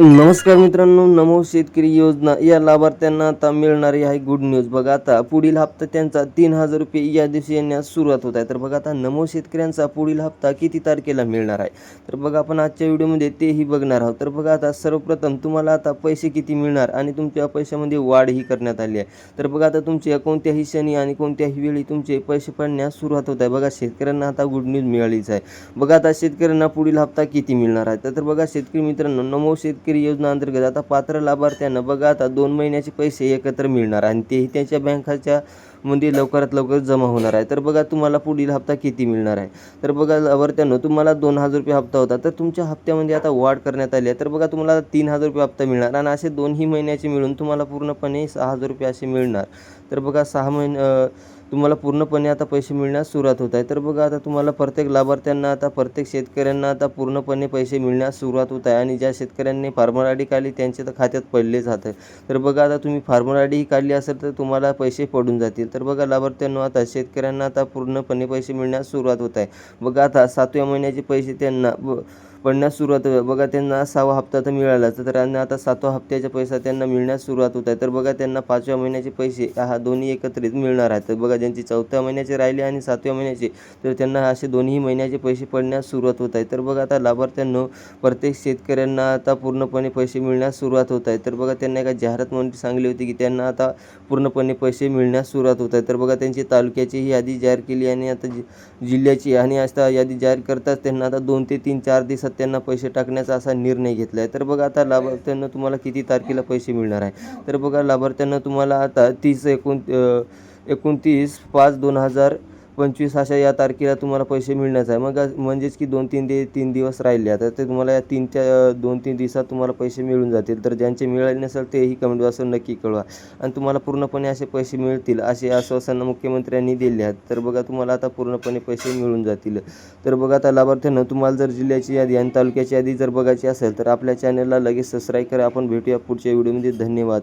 नमस्कार मित्रांनो नमो शेतकरी योजना या लाभार्थ्यांना आता मिळणारी आहे गुड न्यूज बघा आता पुढील हप्ता त्यांचा तीन हजार रुपये या दिवशी येण्यास सुरुवात होत आहे. तर बघा आता नमो शेतकऱ्यांचा पुढील हप्ता किती तारखेला मिळणार आहे? तर बघा आपण आजच्या व्हिडिओमध्ये तेही बघणार आहोत. तर बघा आता सर्वप्रथम तुम्हाला आता पैसे किती मिळणार आणि तुमच्या पैशामध्ये वाढही करण्यात आली आहे. तर बघा आता तुमच्या कोणत्याही क्षणी आणि कोणत्याही वेळी तुमचे पैसे पडण्यास सुरुवात होत आहे. बघा शेतकऱ्यांना आता गुड न्यूज मिळालीच आहे. बघा आता शेतकऱ्यांना पुढील हप्ता किती मिळणार आहे? तर- बघा शेतकरी मित्रांनो नमो शेतकरी योजना अंतर्गत आता पात्र लाभार्थ्यांना बघा आता दोन महिन्याचे पैसे एकत्र मिळणार आणि तेही त्यांच्या बँकाच्या मध्ये लवकरात लवकर जमा होणार आहे. तर बघा तुम्हाला पुढील हप्ता किती मिळणार आहे? तर बघा लाभार्थ्यांनो तुम्हाला दोन हजार रुपये हप्ता होता. तर तुमच्या हप्त्यामध्ये आता वाढ करण्यात आली आहे. तर बघा तुम्हाला तीन हजार रुपये हप्ता मिळणार आणि असे दोन्ही महिन्याचे मिळून तुम्हाला पूर्णपणे सहा हजार रुपये असे मिळणार. तर बघा सहा महिने तुम्हाला पूर्णपणे आता पैसे मिळण्यास सुरुवात होत आहे. तर बघा आता तुम्हाला प्रत्येक लाभार्थ्यांना आता प्रत्येक शेतकऱ्यांना आता पूर्णपणे पैसे मिळण्यास सुरुवात होत आहे आणि ज्या शेतकऱ्यांनी फार्मर आय डी काढली त्यांच्या तर खात्यात पडले जात आहे. तर बघा आता तुम्ही फार्मर आय डी काढली असेल तर तुम्हाला पैसे पडून जातील. तर बघा लाभार्थ्यांना आता शेतकऱ्यांना आता पूर्णपणे पैसे मिळण्यास सुरुवात होत आहे. बघा आता सातव्या महिन्याचे पैसे त्यांना ब- पडण्यास सुरुवात बघा त्यांना सहावा हप्ता तर मिळालाच. तर त्यांना आता सातवा हप्त्याचा पैसा त्यांना मिळण्यास सुरुवात होत आहे. तर बघा त्यांना पाचव्या महिन्याचे पैसे हा दोन्ही एकत्रित मिळणार आहेत. तर बघा ज्यांची चौथ्या महिन्याचे राहिले आणि सातव्या महिन्याचे तर त्यांना असे दोन्ही महिन्याचे पैसे पडण्यास सुरुवात होत आहे. तर बघा आता लाभार्थ्यांनो प्रत्येक शेतकऱ्यांना आता पूर्णपणे पैसे मिळण्यास सुरुवात होत आहे. तर बघा त्यांना एका जाहिरात म्हणून सांगली होती की त्यांना आता पूर्णपणे पैसे मिळण्यास सुरुवात होत आहे. तर बघा त्यांची तालुक्याची ही यादी जाहीर केली आणि आता जि जिल्ह्याची आणि आता यादी जाहीर करताच त्यांना आता दोन ते तीन चार दिवसात त्यांना पैसे टाकण्याचा असा निर्णय घेतला आहे तर बघा आता लाभार्थ्यांना तुम्हाला किती तारखेला पैसे मिळणार आहे? तर बघा लाभार्थ्यांना तुम्हाला आता तीस एकोण एकोणतीस पाच दोन हजार पंचवीस अशा या तारखेला तुम्हाला पैसे मिळण्याचं आहे. मग म्हणजेच की दोन तीन दि तीन दिवस राहिले. आता ते तुम्हाला या तीन त्या दोन तीन दिवसात तुम्हाला पैसे मिळून जातील. तर ज्यांचे मिळाले नसेल तेही कमेंट असं नक्की कळवा. आणि तुम्हाला पूर्णपणे असे पैसे मिळतील असे आश्वासन मुख्यमंत्र्यांनी दिले आहेत. तर बघा तुम्हाला आता पूर्णपणे पैसे मिळून जातील. तर बघा आता लाभार्थ्यांना तुम्हाला जर जिल्ह्याची यादी आणि तालुक्याची यादी जर बघायची असेल तर आपल्या चॅनलला लगेच सबस्क्राईब करा. आपण भेटूया पुढच्या व्हिडिओमध्ये धन्यवाद.